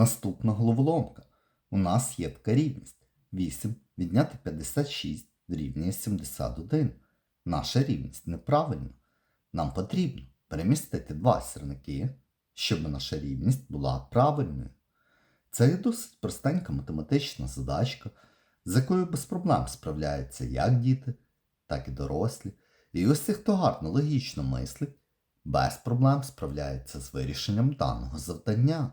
Наступна головоломка. У нас є така рівність. 8 відняти 56 дорівнює 71. Наша рівність неправильна. Нам потрібно перемістити два сірники, щоб наша рівність була правильною. Це є досить простенька математична задачка, з якою без проблем справляються як діти, так і дорослі. І усі, хто гарно логічно мислить, без проблем справляється з вирішенням даного завдання.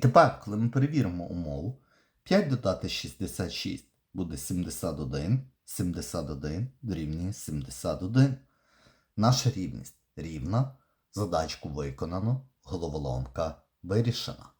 Тепер, коли ми перевіримо умову, 5 додати 66 буде 71, 71 дорівнює 71. Наша рівність рівна, задачку виконано, головоломка вирішена.